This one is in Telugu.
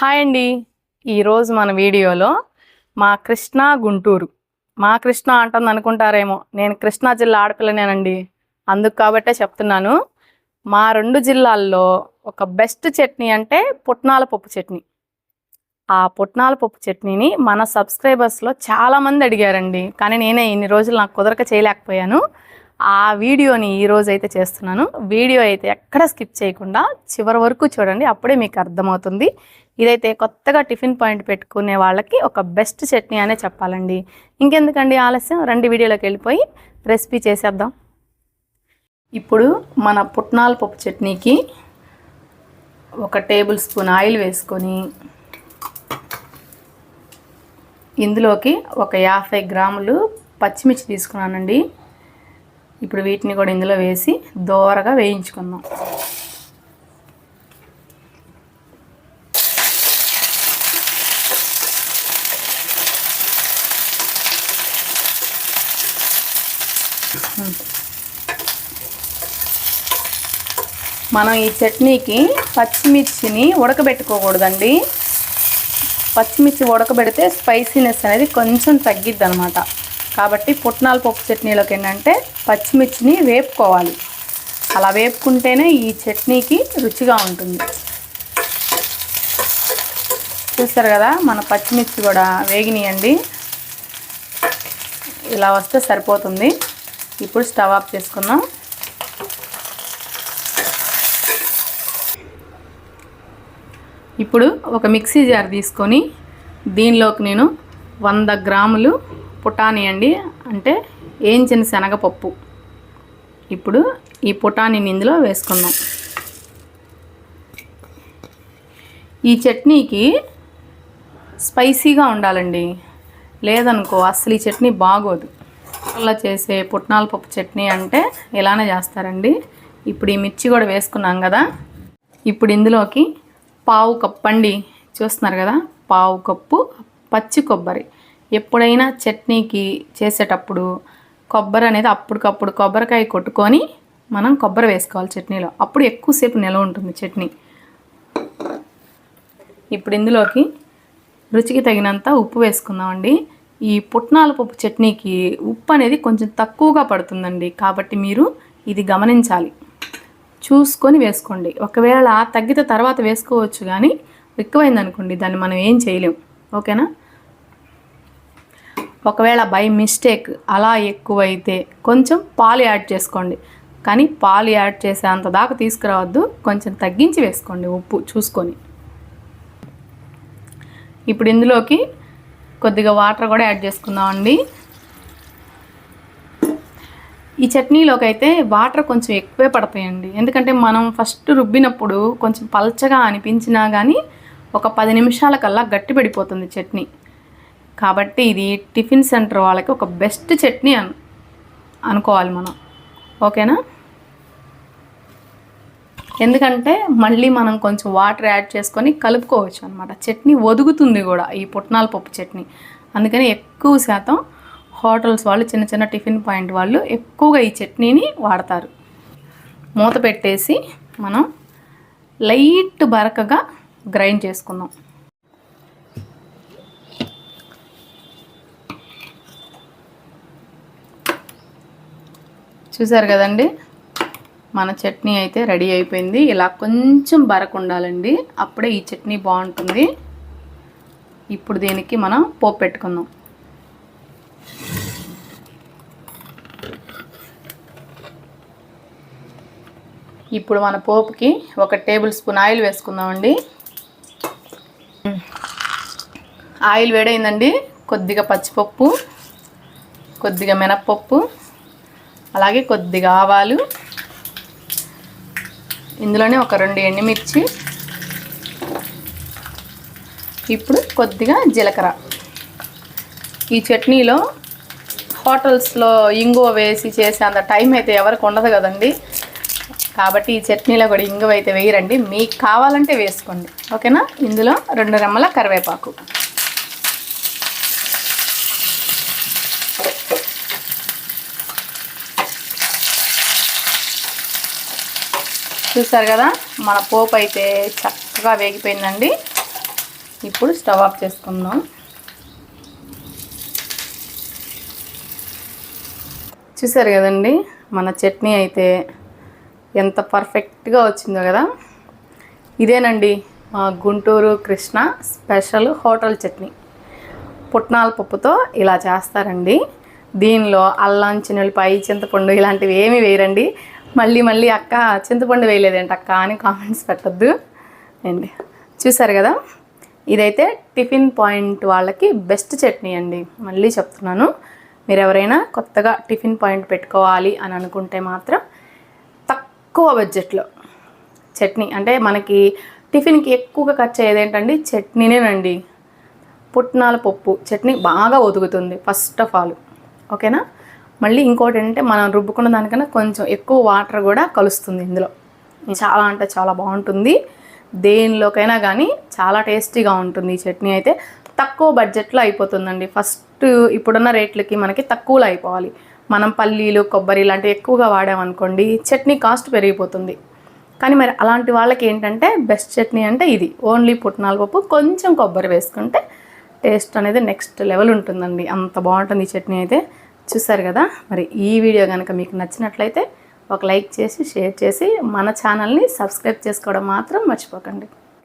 హాయ్ అండి. ఈరోజు మన వీడియోలో మా కృష్ణా గుంటూరు. మా కృష్ణ అంటుంది అనుకుంటారేమో. నేను కృష్ణా జిల్లా ఆడపిల్లనేనండి. అందుకు కాబట్టే చెప్తున్నాను. మా రెండు జిల్లాల్లో ఒక బెస్ట్ చట్నీ అంటే పుట్నాల పప్పు చట్నీ. ఆ పుట్నాల పప్పు చట్నీని మన సబ్స్క్రైబర్స్లో చాలామంది అడిగారండి. కానీ నేనే ఇన్ని రోజులు నాకు కుదరక చేయలేకపోయాను. ఆ వీడియోని ఈరోజు అయితే చేస్తున్నాను. వీడియో అయితే ఎక్కడ స్కిప్ చేయకుండా చివరి వరకు చూడండి అప్పుడే మీకు అర్థమవుతుంది. ఇదైతే కొత్తగా టిఫిన్ పాయింట్ పెట్టుకునే వాళ్ళకి ఒక బెస్ట్ చట్నీ అనే చెప్పాలండి. ఇంకెందుకండి ఆలస్యం? రెండు వీడియోలోకి వెళ్ళిపోయి రెసిపీ చేసేద్దాం. ఇప్పుడు మన పుట్నాల పప్పు చట్నీకి ఒక టేబుల్ స్పూన్ ఆయిల్ వేసుకొని ఇందులోకి ఒక యాభై గ్రాములు పచ్చిమిర్చి తీసుకున్నానండి. ఇప్పుడు వీటిని కూడా ఇందులో వేసి దోరగా వేయించుకుందాం. మనం ఈ చట్నీకి పచ్చిమిర్చిని ఉడకబెట్టుకోకూడదండి. పచ్చిమిర్చి ఉడకబెడితే స్పైసీనెస్ అనేది కొంచెం తగ్గిద్ది అనమాట కాబట్టి పుట్నాల పప్పు చట్నీలోకి ఏంటంటే పచ్చిమిర్చిని వేపుకోవాలి. అలా వేపుకుంటేనే ఈ చట్నీకి రుచిగా ఉంటుంది. చూస్తారు కదా మన పచ్చిమిర్చి కూడా వేగినాయండి. ఇలా వస్తే సరిపోతుంది. ఇప్పుడు స్టవ్ ఆఫ్ చేసుకుందాం. ఇప్పుడు ఒక మిక్సీ జార్ తీసుకొని దీనిలోకి నేను వంద గ్రాములు పుటాని అండి. అంటే వేయించిన శనగపప్పు. ఇప్పుడు ఈ పుటానీని ఇందులో వేసుకుందాం. ఈ చట్నీకి స్పైసీగా ఉండాలండి. లేదనుకో అసలు ఈ చట్నీ బాగోదు. అలా చేసే పుట్నాల పప్పు చట్నీ అంటే ఇలానే చేస్తారండి. ఇప్పుడు ఈ మిర్చి కూడా వేసుకున్నాం కదా. ఇప్పుడు ఇందులోకి పావు కప్పు అండి. చూస్తున్నారు కదా? పావు కప్పు పచ్చి కొబ్బరి. ఎప్పుడైనా చట్నీకి చేసేటప్పుడు కొబ్బరి అనేది అప్పటికప్పుడు కొబ్బరికాయ కొట్టుకొని మనం కొబ్బరి వేసుకోవాలి చట్నీలో. అప్పుడు ఎక్కువసేపు నిల్వ ఉంటుంది చట్నీ. ఇప్పుడు ఇందులోకి రుచికి తగినంత ఉప్పు వేసుకుందామండి. ఈ పుట్నాల పప్పు చట్నీకి ఉప్పు అనేది కొంచెం తక్కువగా పడుతుందండి. కాబట్టి మీరు ఇది గమనించాలి. చూసుకొని వేసుకోండి. ఒకవేళ తగ్గితే తర్వాత వేసుకోవచ్చు కానీ ఎక్కువైందనుకోండి దాన్ని మనం ఏం చేయలేం. ఓకేనా? ఒకవేళ బై మిస్టేక్ అలా ఎక్కువైతే కొంచెం పాలు యాడ్ చేసుకోండి. కానీ పాలు యాడ్ చేసే అంత దాకా తీసుకురావద్దు. కొంచెం తగ్గించి వేసుకోండి ఉప్పు చూసుకొని. ఇప్పుడు ఇందులోకి కొద్దిగా వాటర్ కూడా యాడ్ చేసుకుందామండి. ఈ చట్నీలోకి అయితే వాటర్ కొంచెం ఎక్కువే పడతాయండి. ఎందుకంటే మనం ఫస్ట్ రుబ్బినప్పుడు కొంచెం పల్చగా అనిపించినా కానీ ఒక పది నిమిషాల కల్లా గట్టి పడిపోతుంది చట్నీ. కాబట్టి ఇది టిఫిన్ సెంటర్ వాళ్ళకి ఒక బెస్ట్ చట్నీ అను అనుకోవాలి మనం. ఓకేనా? ఎందుకంటే మళ్ళీ మనం కొంచెం వాటర్ యాడ్ చేసుకొని కలుపుకోవచ్చు అనమాట చట్నీ ఒదుగుతుంది కూడా ఈ పుట్నాల పప్పు చట్నీ. అందుకని ఎక్కువ శాతం హోటల్స్ వాళ్ళు చిన్న చిన్న టిఫిన్ పాయింట్ వాళ్ళు ఎక్కువగా ఈ చట్నీని వాడతారు. మూత పెట్టేసి మనం లైట్ బరకగా గ్రైండ్ చేసుకుందాం. చూసారు కదండి? మన చట్నీ అయితే రెడీ అయిపోయింది. ఇలా కొంచెం బరకు ఉండాలండి. అప్పుడే ఈ చట్నీ బాగుంటుంది. ఇప్పుడు దీనికి మనం పోపు పెట్టుకుందాం. ఇప్పుడు మన పోపుకి ఒక టేబుల్ స్పూన్ ఆయిల్ వేసుకుందామండి. ఆయిల్ వేడైందండి. కొద్దిగా పచ్చిపప్పు కొద్దిగా మినప్పప్పు అలాగే కొద్దిగా ఆవాలు. ఇందులోనే ఒక రెండు ఎండుమిర్చి. ఇప్పుడు కొద్దిగా జీలకర్ర. ఈ చట్నీలో హోటల్స్లో ఇంగువ వేసి చేసే అంత టైం అయితే ఎవరికి ఉండదు కదండి. కాబట్టి ఈ చట్నీలో కూడా ఇంగువ అయితే వేయరండి. మీకు కావాలంటే వేసుకోండి. ఓకేనా? ఇందులో రెండు రెమ్మల కరివేపాకు. చూసారు కదా మన పోపు అయితే చక్కగా వేగిపోయిందండి. ఇప్పుడు స్టవ్ ఆఫ్ చేసుకుందాం. చూసారు కదండి మన చట్నీ అయితే ఎంత పర్ఫెక్ట్గా వచ్చిందో కదా. ఇదేనండి మా Guntur Krishna special hotel chutney. పుట్నాల పప్పుతో ఇలా చేస్తారండి. దీనిలో అల్లం చిన్నులపాయి చింతపండు ఇలాంటివి ఏమీ వేయరండి. మళ్ళీ మళ్ళీ అక్క చింతపండు వేయలేదేంటి అక్క అని కామెంట్స్ పెట్టద్దు. అండి చూసారు కదా? ఇదైతే టిఫిన్ పాయింట్ వాళ్ళకి బెస్ట్ చట్నీ అండి. మళ్ళీ చెప్తున్నాను. మీరు ఎవరైనా కొత్తగా టిఫిన్ పాయింట్ పెట్టుకోవాలి అని అనుకుంటే మాత్రం తక్కువ బడ్జెట్లో చట్నీ అంటే మనకి టిఫిన్కి ఎక్కువగా ఖర్చు అయ్యేది ఏంటండి? చట్నీనేనండి. పుట్నాల పప్పు. చట్నీ బాగా ఒదుగుతుంది ఫస్ట్ ఆఫ్ ఆల్ ఓకేనా? మళ్ళీ ఇంకోటి ఏంటంటే మనం రుబ్బుకున్న దానికన్నా కొంచెం ఎక్కువ వాటర్ కూడా కలుస్తుంది ఇందులో. చాలా అంటే చాలా బాగుంటుంది. దేనిలోకైనా కానీ చాలా టేస్టీగా ఉంటుంది ఈ చట్నీ అయితే. తక్కువ బడ్జెట్లో అయిపోతుందండి. ఫస్ట్ ఇప్పుడున్న రేట్లకి మనకి తక్కువలో అయిపోవాలి. మనం పల్లీలు కొబ్బరి ఇలాంటివి ఎక్కువగా వాడామనుకోండి చట్నీ కాస్ట్ పెరిగిపోతుంది. కానీ మరి అలాంటి వాళ్ళకి ఏంటంటే బెస్ట్ చట్నీ అంటే ఇది. ఓన్లీ పుట్నాల పప్పు కొంచెం కొబ్బరి వేసుకుంటే టేస్ట్ అనేది నెక్స్ట్ లెవెల్ ఉంటుందండి. అంత బాగుంటుంది ఈ చట్నీ అయితే. చూసారు కదా? మరి ఈ వీడియో కనుక మీకు నచ్చినట్లయితే ఒక లైక్ చేసి షేర్ చేసి మన ఛానల్ని సబ్స్క్రైబ్ చేసుకోవడం మాత్రం మర్చిపోకండి.